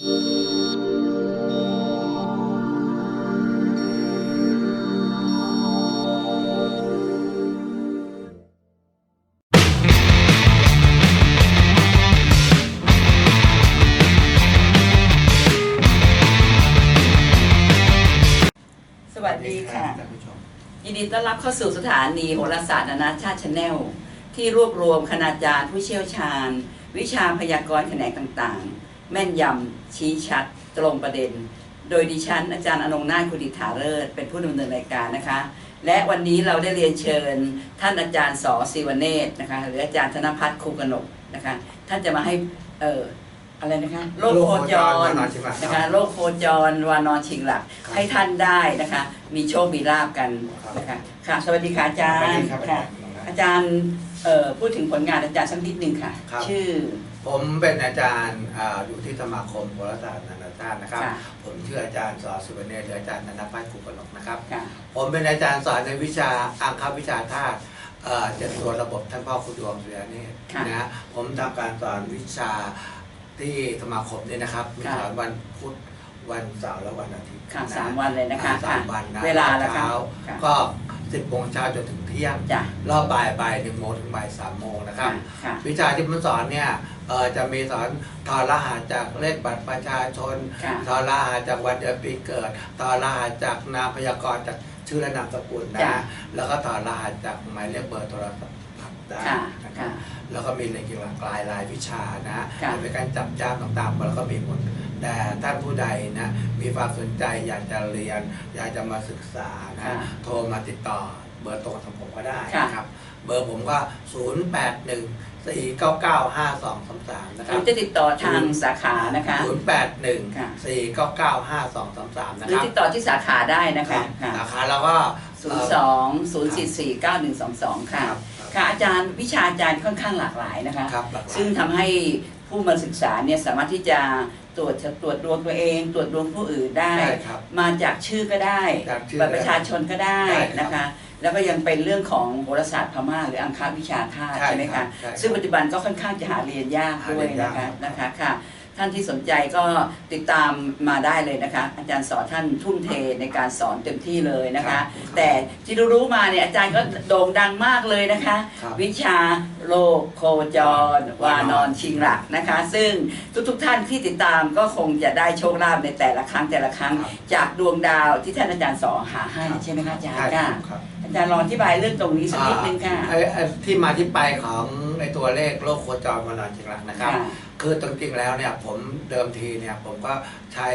สวัสดีค่ะ ท่านผู้ชมยินดีต้อนรับเข้าสู่สถานีโหราศาสตร์นานาชาติชาแนล ที่รวบรวมคณาจารย์ผู้เชี่ยวชาญ วิชาพยากรณ์แขนงต่างๆ แม่นยำชี้ชัดตรงประเด็น โดยดิฉันอาจารย์อนงนาถคุดิฐาเลิศเป็นผู้ดำเนินรายการนะคะ และวันนี้เราได้เรียนเชิญ ท่านอาจารย์สอศิวเนศนะคะหรืออาจารย์ธนพัฒน์คูกนกนะคะท่านจะมาให้เอ่ออะไรนะคะโรคโคจรโรคโคจรวานอนชิงหลักครับนะคะโรคโคจรวานอนชิงหลักครับให้ท่านได้นะคะ มีโชคมีลาบกันนะคะค่ะสวัสดีค่ะอาจารสวัสดีย์ครับค่ะ อาจารย์เอ่อพูดถึงผลงานอาจารย์สักนิดหนึ่งค่ะครับชื่อ ผมเป็นอาจารย์อ่าอยู่ที่สมาคมโหราศาสตร์นานาชาตินะครับค่ะผมชื่ออาจารย์สอสุวรรณเนตรหรืออาจารย์ธนพัฒน์กุกนกนะครับค่ะผมเป็นอาจารย์สอนในวิชาอังควิชาธาตุเอ่อเจ็ดตัวระบบท่านพ่อคุณดวงสุริยเนตรค่ะนะฮะผมทำการสอนวิชาที่สมาคมนี่นะครับมีค่ะสอนวันพุธวันเสาร์และวันอาทิตย์ค่ะนะสามวันเลยนะคะอ่าสามวันนะเวลาละคะเช้าค่ะก็ สิบโมงเช้าจนถึงเที่ยงจ้ะ รอบบ่ายบ่ายหนึ่งโมงถึงบ่ายสามโมงนะครับ ค่ะ วิชาที่ผมสอนเนี่ยเออจะมีสอนถอดรหัสจากเลขบัตรประชาชนค่ะถอดรหัสจากวันเดือนปีเกิดถอดรหัสจากนามพยากรณ์จากชื่อและนามสกุลจ้ะนะแล้วก็ถอดรหัสจากหมายเลขเบอร์โทรศัพท์ได้ค่ะ นะครับค่ะ แล้วก็มีในเกี่ยวกับรายรายวิชานะค่ะในการจับจ้างต่างๆแล้วก็มีหมดแต่ท่านผู้ใดนะมีความสนใจอยากจะเรียน อยากจะมาศึกษานะค่ะโทรมาติดต่อเบอร์ตรงของผมก็ได้ค่ะนะครับ เบอร์ผมก็ 0 8 1 4 9 9 5 2 3 3 นะคหรัรืบอจะติดต่อทางสาขานะคะ 0 8ค่ะ1 4 9 9 5 2 3 3 นะหรืคอรับติดต่อที่สาขาได้นะครัคะบค่ะราคาเราก็ศูนย์สองศูนย์สี่สี่เก้าหนึ่งสองสองค่ะ ครับค่ะอาจารย์วิชาอาจารย์ค่อนข้างหลากหลายนะคะ ครับหลักๆซึ่งทำให้ผู้มาศึกษาเนี่ยสามารถที่จะตรวจตรวจดวงตัวเอง ตรวจดวงผู้อื่นได้ใช่ครับมาจากชื่อก็ได้จากชื่อบัตรประชาชนก็ได้ได้ครับนะคะ แล้วก็ยังเป็นเรื่องของโหราศาสตร์พม่าหรืออังคารวิชาธาตุใช่ใช่ไหมครัคะบใช่ครับซึ่งปัจจุบันก็ค่อนข้างจะหาเรียนยากด้วยหาเรียนยานะกคะครับนะคะค่ะ ท่านที่สนใจก็ติดตามมาได้เลยนะคะ อาจารย์สอนท่านทุ่มเทในการสอนเต็มที่เลยนะครัคะบแต่ที่รู้ๆมาเนี่ยอาจารย์ก็โด่งดังมากเลยนะคะครับวิชาโลกโคจร วานอนชิงหลักนะคะ ซึ่งทุกๆท่านที่ติดตามก็คงจะได้โชคลาภในแต่ละครั้งแต่ละครั้งครับจากดวงดาวที่ท่านอาจารย์สอนหาให้ครับใช่ไหมคะอาจารใช่ย์ครัค่ะบครับ อาจารย์ลองอธิบายเรื่องตรงนี้สักนิดนึงค่ะ ไอ้ไอ้ที่มาที่ไปของในตัวเลขโลกโคจรมานอนจริงหลักนะครับ ค่ะ คือจริงๆแล้วเนี่ยผมเดิมทีเนี่ยผมก็ใช้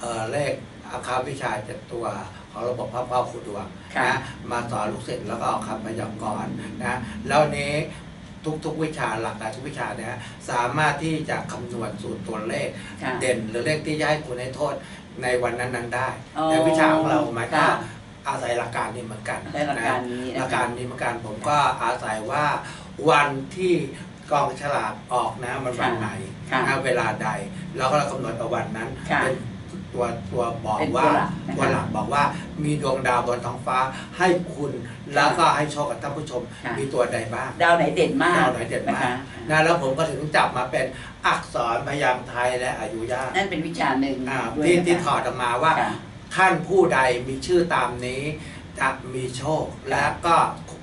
เอ่อเลขอาคาวิชาเจ็ดตัวของระบบพระเป้าคูดวงค่ะ นะมาสอนลูกศิษย์แล้วก็ออกคำพยากรณ์นะแล้วนี้ทุกๆวิชาหลักการทุกวิชาเนี่ยสามารถที่จะคำนวณสูตรตัวเลข ค่ะ เด่นหรือเลขที่จะให้คุณให้โทษในวันนั้นๆได้ อ๋อแต่วิชาของเรามันก็ค่ะ อาศัยหลักการนี้เหมือนกันใช้หลักการนี้หลันะกคะการนี้เหมือนกันผมก็อาศัยว่าวันที่กองฉลากออกนะมันวันไหนค่ะนะเวลาใดเราก็กำหนดเอาวันนั้นค่ะเป็นตัวตัวบอกเป็นตัวว่าหลักนะคะตัวหลักบอกว่ามีดวงดาวบนท้องฟ้าให้คุณแล้วก็ให้โชคกับท่านผู้ชมค่ะมีตัวใดบ้าง ดาวไหนเด่นมากดาวไหนเด่นมากนะคะนะแล้วผมก็ถึงจับมาเป็นอักษรพยางค์ไทยและอายุยากนั่นเป็นวิชาหนึ่งอ่าด้วยที่นะคะที่ถอดออกมาว่าค่ะ ท่านผู้ใดมีชื่อตามนี้ จะมีโชค และก็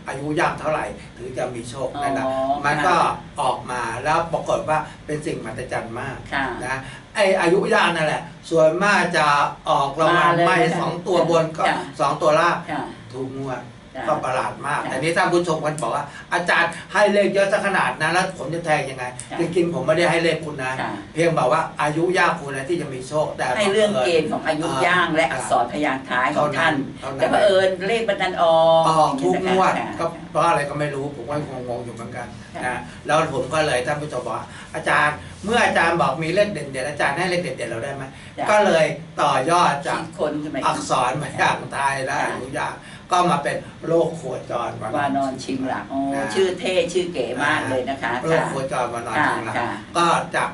อายุย่างเท่าไหร่ถึงจะมีโชคนั่นนะอ๋อมันก็ค่ะออกมาแล้วปรากฏว่าเป็นสิ่งมหัศจรรย์มากค่ะนะไออายุย่างนั่นแหละ ส่วนมากจะออกรางวัลมาเลยไม่นะคะสองตัวบนก็ค่ะสองตัวล่างค่ะ ถูกงวดค่ะ ก็ประหลาดมากค่ะแต่นี้ท่านผู้ชมคนบอกว่า อาจารย์ให้เลขเยอะซะขนาดนั้นแล้วผมจะแทงยังไงค่ะจริงๆผมไม่ได้ให้เลขคุณนะค่ะเพียงบอกว่าอายุย่างคุณนะที่จะมีโชคแต่ให้เรื่องเกณฑ์ของอายุย่างและอักษรพยางค์ท้ายของท่านเท่านั้นแต่เผอิญเลขบันดันออกออกทุกงวดอย่างนี้นะคะก็เพราะอะไรก็ไม่รู้ผมก็งงๆอยู่เหมือนกันนะแล้วผมก็เลยท่านผู้ชมบอกว่าอาจารย์เมื่ออาจารย์บอกมีเลขเด่นๆอาจารย์ให้เลขเด่นๆเราได้ไหมจ้ะก็เลยต่อยอดจากคิดคนสมัยอักษรพยางค์ไทยและอายุยาก ก็มาเป็นโลกโคจรวานอนชิงหลักโอ้นะชื่อเท่ชื่อเก๋มากเลยนะคะโลกค่ะโคจรมานอนค่ะชิงหลักค่ะก็จาก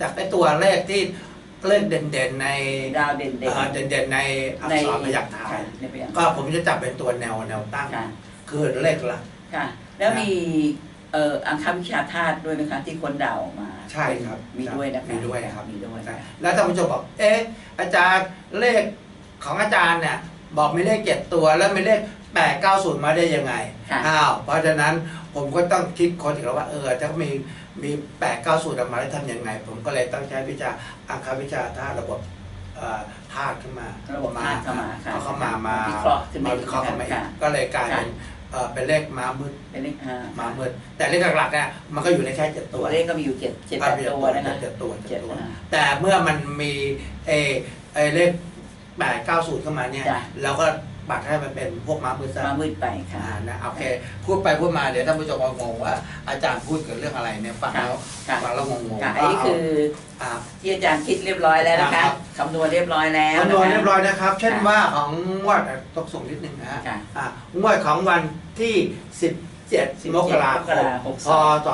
จากไอ้ตัวเลขที่เลขเด่นๆในดาวเด่นเอ่อๆเด่นๆในอักในษรพยัคฆ์ไทค่ะยในพยัคฆ์ก็ผมจะจับเป็นตัวแนวแนวตั้งค่ะคือเลขหลักค่ะ แล้วมีเอ่ออังคาวิชาธาตุด้วยไหมคะที่คนเดาออกมา ใช่ครับ มีด้วยนะคะมีด้วยครับมีด้วยนะแล้วท่านผู้ชมบอกเอ๊ะอาจารย์เลขของอาจารย์เนี่ย บอกมีเลขเจ็ดตัวแล้วมีเลขแปดเก้าศูนย์มาได้ยังไงค่ะ อ้าวเพราะฉะนั้นผมก็ต้องคิดคนอีกแล้วว่าเออถ้ามีมีแปดเก้าศูนย์ออกมาแล้วทำยังไง ผมก็เลยต้องใช้วิชาอังคาวิชาธาตุระบบเอ่อธาตุขึ้นมาระบบธาตุเข้ามาค่ะเอาเข้ามามาวิเคราะห์ขึ้นมามาวิเคราะห์เข้ามาอีกค่ะ ก็เลยกลายเป็นค่ะเอ่อเป็นเลขม้ามืดเป็นเลขห้าม้ามืดแต่เลขหลักๆเนี่ยมันก็อยู่ในแค่เจ็ดตัตัว วเลขก็มีอยู่เจ็ดเจ็ดแปดตัวนะคะ เจ็ดตัวเจ็ดตัวอ่าแต่เมื่อมันมีเอเอเลข แปดเก้าศูนย์เข้ามาเนี่ยจ้ะ เราก็ปัดให้มันเป็นพวกม้ามืดซะมามืดไปค่ะ อ่านะโอเค พูดไปพูดมาเดี๋ยวท่านผู้ชมงงว่า อาจารย์พูดเกี่ยวกับเรื่องอะไรเนี่ยฟังแล้วค่ะฟังแล้วงงๆค่ะอันนี้คืออ่า ที่อาจารย์คิดเรียบร้อยแล้วนะคะครับคำนวณเรียบร้อยแล้วคำนวณเรียบร้ออยนะครับ เช่นค่ะว่าของงวดอะต้องส่งนิดนึงนะฮะค่ะ อ่างวดของวันที่ 17 มกราคมหกพสองศ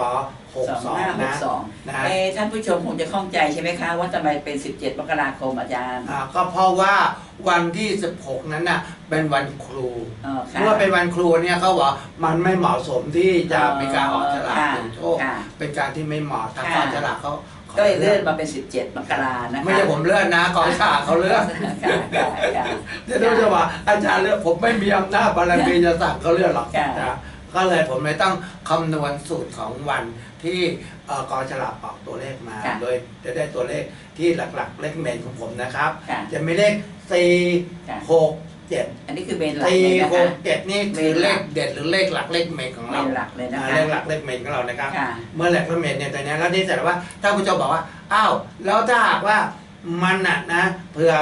สองห้าห62กนะสองนะฮะ เอะท่านผู้ชมคงจะข้องใจใช่ไหมคะ ว่าทำไมเป็น 17 มกราคมอาจารย์อ่าก็เพราะว่าวันที่ 16 นั้นน่ะเป็นวันครูเออค่ะ เมื่อเป็นวันครูเนี่ยเขาบอกมันไม่เหมาะสมที่จะมีการออกฉลากค่ะเสี่ยงโชคค่ะเป็นการที่ไม่เหมาะทางค่ะกองฉลากเขาขาก็เลยเลื่อนมาเป็น 17 มกรานะคะไม่ใช่ผมเลื่อนนะกองฉลากเขาเลื่อนค่ะค่ะค่ะเดี๋ยวดูจะว่าอาจารย์เลื่อนผมไม่มีอำนาจบารมีจะสั่งเขาเลื่อนหรอกค่ะ นะก็เลยผมเลยต้องคำนวณสูตรของวัน ที่เอ่อกองฉลากออกตัวเลขมา ค่ะโดยจะได้ตัวเลขที่หลักๆ เลขเมนของผมนะครับ ค่ะจะมีเลขสี่ค่ะ หกเจ็ดอันนี้คือเมนหลักสี่เลยนะหคะ กเจ็ดนี่คือเลขเด็ดหรือเลขหลักเลขเมนของเมเรานหลักเลยนะอ่าคะเลขหลักเลขเมนของเรานะครับ ค่ะ เมื่อแหลกเลขเมนเนี่ยตัวเนี้ยแล้วนี่เสร็จแล้วว่าถ้าผู้ชมบอกว่าอ้าวแล้วถ้าหากว่ามันน่ะนะเผื่อ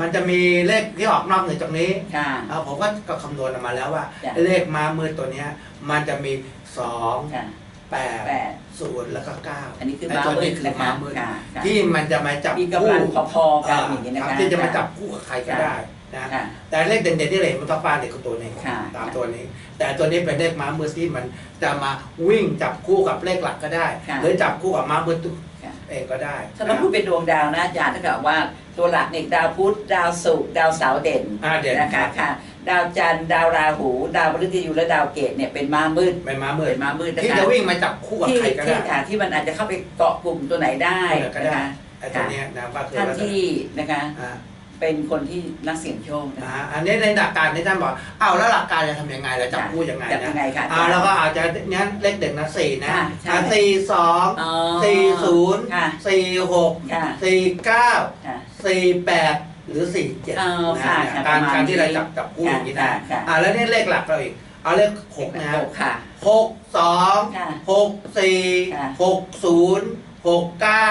มันจะมีเลขที่ออกนอกเหนือจากนี้ค่ะ เอาผมก็ก็คำนวณออกมาแล้วว่า จ้ะ เลขม้ามืดตัวเนี้ยมันจะมีสองค่ะ แปดแปดศูนย์แล้วก็เก้าอันนี้คือไอ้ม้าตัวมืนี้ดคือนะคะม้ามืดค่ะค่ะ ที่มันจะมาจับมีคู่กำลังพอๆกันอย่างนี้นะคคะรับที่จะมาจับคู่กับใครก็ได้นะ ค่ะ แต่เลขเด่นๆที่เราเห็นมันต้องป้าเนี่ยคือตัวนี้ค่ะ ตามตัวนี้ แต่ตัวนี้เป็นเลขม้ามืดที่มันจะมาวิ่งจับคู่กับเลขหลักก็ได้ ค่ะ หรือจับคู่กับม้ามืดตัวค่ะ เองก็ได้ถ้าเราพูดเป็นดวงดาวนะอาจารย์ถ้าเกิดว่าตัวหลักเนี่ยดาวพุธดาวศุกร์ดาวเสาร์เด่นอ่าเด่นนะคะค่ะ ดาวจันทร์ดาวราหู ดาวพฤหัสและดาวเกตเนี่ยเป็นม้ามืดเป็นม้ามืดเป็นม้ามืดนะที่คะจะวิ่งมาจับคู่กับที่ใครก็ที่ได้ค่ะที่มันอาจจะเข้าไปเกาะกลุ่มตัวไหนได้ก็นะได้คะไอ้ตัวเนี้ยนะว่าคือท่านลักษณะที่นะคะอ่า เป็นคนที่นักเสี่ยงโชคนะอ่าคะอันนี้ในหลักการที่ท่านบอกอ้าวแล้วหลักการจะทำยังไงเราจับคู่ยังไงจับนะยังไงคะ อ่าแล้วก็อาจจะเนี้ยเลขเด่นนะสี่นะค่ะใช่ อ่าสี่สองอ๋อสี่ศูนย์ค่ะสี่หกค่ะ สี่เก้าค่ะ สี่แปดหรือสี่เจ็ดอ๋อค่ะค่ะการประมาณการที่เรานี้จับจับคู่อย่างนี้นะค่ะค่ะ อ่าแล้วนี่เลขหลักเราอีกเอาเลขหกนะหกค่ะ หกสองค่ะหกสี่ค่ะ หกศูนย์หกเก้า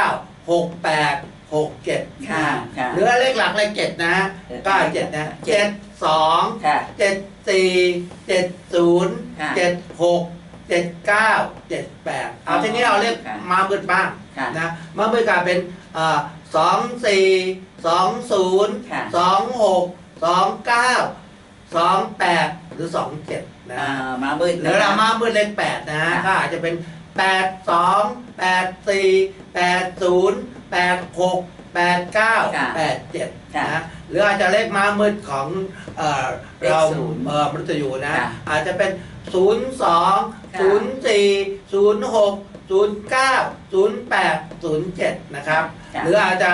หกแปด หกเจ็ดค่ะค่ะหรือเลขหลักเลขเจ็ดนะเออเก้าเจ็ดนะเจ็เจ็ดดสองค่ะเจ็ดสี่เจ็ดศูนย์ค่ะเจ็ดหกเจ็ดเก้าเจ็ดแปดเอาอ๋อทีนี้เอาเลขค่ะมามืดบ้างค่ะนะมามืดกลายเป็นสองสี่สองศูนย์ค่ะสองหกสองเก้าสองแปดหรือสองเจ็ดนะอ่ามามืดหรือเรามามืดเลขแปดนะค่ะก็อาจจะเป็น แปดสองแปดสี่แปดศูนย์แปดหกแปดเก้าแปดเจ็ดค่ะนะหรืออาจจะเลขม้ามืดของเอ่อเลขเราศูนย์เอ่อมนุษย์ยูนะ ค่ะอาจจะเป็นศูนย์สองค่ะศูนย์สี่ศูนย์หกศูนย์เก้าศูนย์แปดศูนย์เจ็ดนะครับ ค่ะ หรืออาจจะ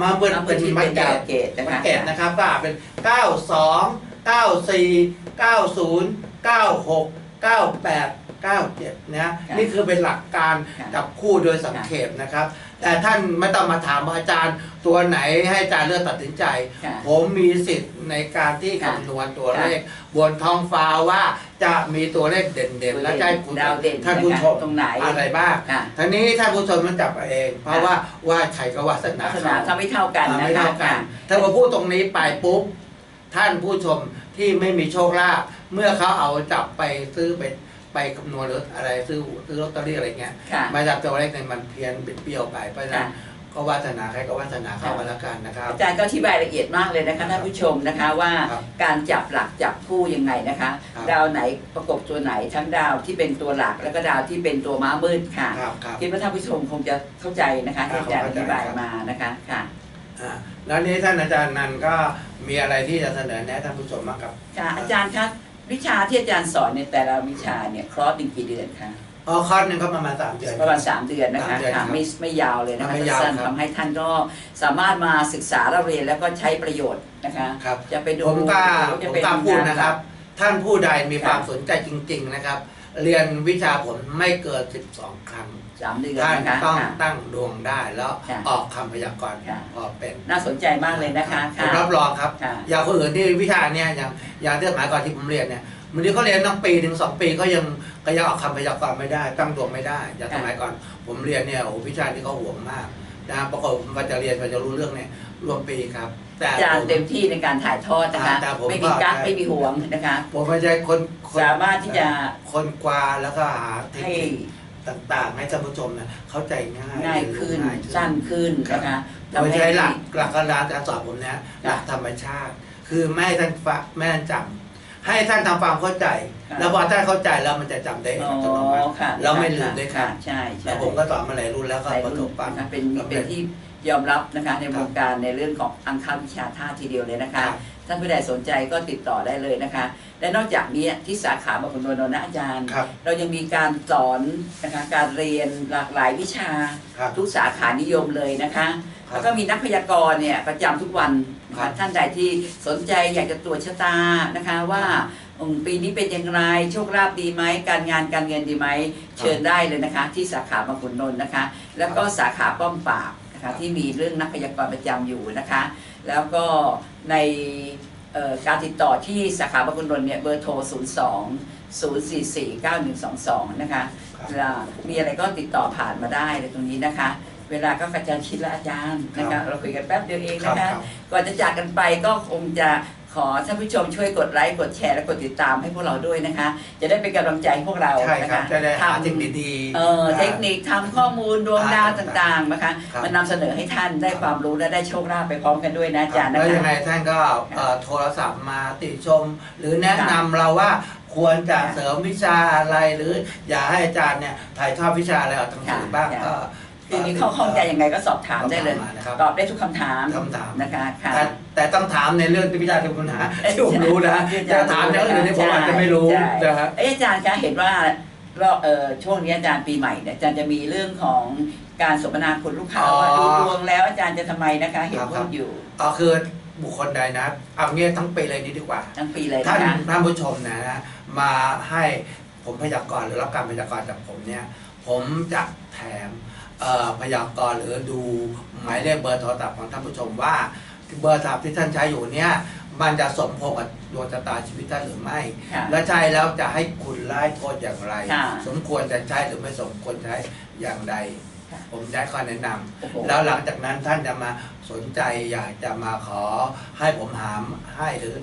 มามืดมามืเป็ดนที่มาเป็นเกดาวตเกตนะมาคะ เกตนะครับก็อาจเป็นเก้าส องเก้าสี่เก้าศูนย์เก้าหกเก้าแปดเก้าเจ็ดนะค่ะนี่คือเป็นหลักการค่ะจับคู่โดยสังเขปนะครับ แต่ท่านไม่ต้องมาถามว่าอาจารย์ตัวไหนให้อาจารย์เลือกตัดสินใจค่ะผมมีสิทธิ์ในการที่ค่ะคำนวณตัวเลข บนท้องฟ้าว่าจะมีตัวเลขเด่นๆ และจะให้คุณดาวเด่นท่านผู้ชมตรงไหนอะไรบ้างค่ะทีนี้ท่านผู้ชมมันจับเอาเอง เพราะว่าว่าใครก็วาสนาลักษณะเขาเขาไม่เท่ากันอ่านะไม่คะเท่ากัน ถ้ามาพูดตรงนี้ไปปุ๊บ ท่านผู้ชมที่ไม่มีโชคลาภเมื่อเขาเอาจับไปซื้อไปไปคำนวณหรืออะไรซื้อซื้อลอตเตอรี่อะไรเงี้ยค่ะมาจับตัวเลขในยมันเพี้ยนบิดเบี้ยวไปเพราะฉะนั้นค่ะ ก็วาสนาใครก็วาสนาเข้ากันแล้วกันนะครับ อาจารย์ก็อธิบายละเอียดมากเลยนะคะท่านผู้ชมนะคะว่าครับการจับหลักจับคู่ยังไงนะคะ ครับ ดาวไหนประกบตัวไหนทั้งดาวที่เป็นตัวหลักแล้วก็ดาวที่เป็นตัวม้ามืดค่ะครับครับ คิดว่าท่านผู้ชมคงจะเข้าใจนะคะที่อาจารย์อธิบายมานะคะค่ะอ่า แล้วนี้ท่านอาจารย์นันก็มีอะไรที่จะเสนอแนะท่านผู้ชมบ้างครับค่ะอาจารย์คะวิชาที่อาจารย์สอนในแต่ละวิชาเนี่ยครอสหนึ่งกี่เดือนคะอ๋อคอร์สหนึ่งก็ประมาณสามเดือนประมาณสามเดือนนะคะสามเดือนค่ะครับไม่ไม่ยาวเลยนะคะไม่ยาวสั้นครับๆทำให้ท่านก็สามารถมาศึกษาเราเรียนแล้วก็ใช้ประโยชน์นะคะครับจะไปดูผมกล้าหรือผจะมเป็นกล้าพูดนะครับ ท่านผู้ใดมีครับความสนใจจริง ๆนะครับ เรียนวิชาผมไม่เกิน 12 ครั้ง สามเดือนท่านนะคะต้องค่ะ ตั้งดวงได้แล้วค่ะออกคำพยากรณ์ค่ะ พอเป็นน่าสนใจมากเลยนะคะผมค่ะ รับรองครับ ค่ะ อย่างคนอื่นที่วิชาเนี้ยอย่างอย่างที่สมัยก่อนที่ผมเรียนเนี่ยบางทีเขาเรียนตั้งปีถึงสองปีก็ยังก็ยังออกคำพยากรณ์ไม่ได้ ตั้งดวงไม่ได้อย่างสมัยก่อนผมเรียนเนี่ยโอ้โหวิชาที่เขาห่วงมากนะปรากฏผมก็จะเรียนก็จะรู้เรื่องเนี่ยรวมปีครับ แต่อาจารผย์ม เต็มที่ในการถ่ายทอดนะคะ แต่ผมไม่มีกั๊กก็ ไม่มีห่วงนะคะ ผมไม่ใช่คนคนสามารถที่จะ คนกวาแล้วก็หาเทคให้นิค ต่างๆ ให้ท่านผู้ชมเนี่ยเข้าใจง่ายง่ายขึ้นเรียรู้ง่ายขึ้นสั้นขึ้นนะคะโดยใช้หลักหลักการการสอนผมเนี่ยหลักธรรมชาติ คือไม่ให้ท่านฟังไม่ให้ท่านจำให้ท่านทำความเข้าใจค่ะแล้วพอท่านเข้าใจแล้วมันจะจำได้อ๋ออัตโนมัติค่ะแล้วไม่ลืมด้วยครับใช่ใช่แล้วผมก็สอนมาหลายรุ่นแล้วก็หลายประรุ่สนบความนะคะเป็นสำเป็เร็นจที่ยอมรับนะคะในครัวบงการในเรื่องของอังคาวิชาท่าทีเดียวเลยนะครัคะบ ท่านผู้ใดสนใจก็ติดต่อได้เลยนะคะ และนอกจากนี้ที่สาขาบางคนโดนนะอาจารย์ ครับเรายังมีการสอนนะคะการเรียนหลากหลายวิชา ครับทุกสาขานิยมเลยนะคะ ครับแล้วก็มีนักพยากรณ์เนี่ยประจำทุกวันนะครัคะบ ท่านใดที่สนใจอยากจะตรวจชะตานะคะว่าอืมปีนี้เป็นอย่างไรโชคลาภดีไหมการงานการเงินดีไหมเชิญได้เลยนะคะ ที่สาขาบางขุนนนท์นะคะ แล้วก็สาขาป้อมปราบนะครัคะบ ที่มีเรื่องนักพยากรณ์ประจำอยู่นะคะ แล้วก็ในเอ่อการติดต่อที่สาขาบางขุนนนท์เนี่ยเบอร์โทร 02 044 9122 นะคะครับเวลามีอะไรก็ติดต่อผ่านมาได้เลยตรงนี้นะคะ เวลาก็กระจายชิดและอาจารย์นะครัคะบเราคุยกันแป๊บเดียวเองครับนะคะครับก่อนจะจากกันไปก็คงจะ ขอท่านผู้ชมช่วยกดไลค์กดแชร์และกดติดตามให้พวกเราด้วยนะคะ จะได้เป็นกำลังใจให้พวกเราใช่นะครัคะบจะได้หาทำเทคนิคดีๆเอ่อเทคนิคทำข้อมูลดวงดาวอ่าต่างๆนะคะครับ มันนำเสนอให้ท่านได้ความรู้และได้โชคลาภไปพร้อมกันด้วยนะอาจารย์แล้นะวยังไงคะ ท่านก็เอ่อโทรศัพท์มาติชม หรือแนะนำเราว่าควรจะค่ะเสริมวิชาอะไรหรือ อยากให้อาจารย์เนี่ยถ่ายทอดวิชาอะไรออกทางสื่อค่ะบ้างค่ะ ก็ คือมีข้อข้องใจยังไงก็สอบถามได้เลยสอบถามมานะครับตอบได้ทุกคำถามคำถาม นะคะค่ะ แต่แต่ต้องถามในเรื่องที่วิชาที่คุณหาเอ้ยที่ผมรู้นะที่จะถามอย่างอื่นที่ผมอาจจะไม่รู้ใช่นะฮะ เอ้ยอาจารย์คะเห็นว่าเราเอ่อช่วงนี้อาจารย์ปีใหม่เนี่ยอาจารย์จะมีเรื่องของการสมนาคุณลูกค้าอ๋อว่าดูดวงแล้วอาจารย์จะทำไมนะคะ เห็นครับพูดอยู่เอาคือบุคคลใดนะ เอางี้ทั้งปีเลยนี่ดีกว่า ทั้งปีเลยท่านนะคะท่านผู้ชมนะฮะมาให้ผมพยากรณ์หรือรับการพยากรณ์จากผมเนี่ย ผมจะแถมเอ่อ พยากรณ์หรือดูหมายเลขเบอร์โทรศัพท์ของท่านผู้ชมว่าเบอร์โทรศัพท์ที่ท่านใช้อยู่เนี่ยมันจะสมพงษ์กับดวงชะตาชีวิตท่านหรือไม่ ค่ะและใช้แล้วจะให้คุณไล่โทษอย่างไร ค่ะ สมควรจะใช้หรือไม่สมควรใช้อย่างใดค่ะผมได้ข้อแนะนำ โอ้โห แล้วหลังจากนั้นท่านจะมาสนใจอยากจะมาขอให้ผมหามให้หรือ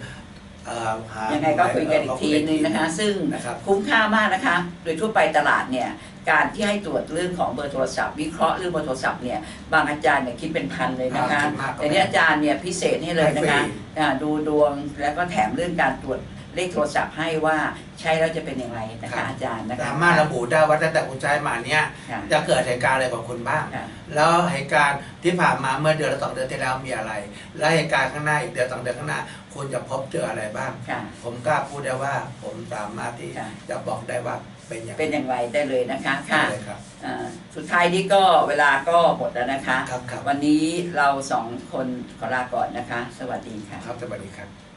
เอ่อหายังไงก็คุยกันอีกทีนึงนะคะ ซึ่งนะครับ คุ้มค่ามากนะคะ โดยทั่วไปตลาดเนี่ย การที่ให้ตรวจเรื่องของเบอร์โทรศัพท์ วิเคราะห์เรื่องเบอร์โทรศัพท์เนี่ย บางอาจารย์เนี่ยคิดเป็นพันเลยนะคะ อ่าคิดมากกว่าแต่นี้อาจารย์เนี่ยพิเศษให้เลยนะคะให้ฟรี อ่าดูดวงแล้วก็แถมเรื่องการตรวจเลขโทรศัพท์ให้ว่าใช้แล้วจะเป็นอย่างไรนะคะอาจารย์นะคะสามารถระบุได้ว่าตั้งแต่คุณใช้มาเนี่ยค่ะจะเกิดเหตุการณ์อะไรกับคุณบ้าง ค่ะ แล้วเหตุการณ์ที่ผ่านมาเมื่อเดือนละสองเดือนที่แล้วมีอะไร และเหตุการณ์ข้างหน้าอีกเดือนสองเดือนข้างหน้า คุณจะพบเจออะไรบ้าง ค่ะ ผมกล้าพูดได้ว่าผมสามารถที่ค่ะ จะบอกได้ว่าเป็นอย่างเป็นอย่างไรได้เลยนะคะค่ะเลยครับ อ่าสุดท้ายนี้ก็เวลาก็หมดแล้วนะคะ ครับครับ วันนี้เราสองคนขอลาก่อนนะคะ สวัสดีค่ะ ครับสวัสดีครับ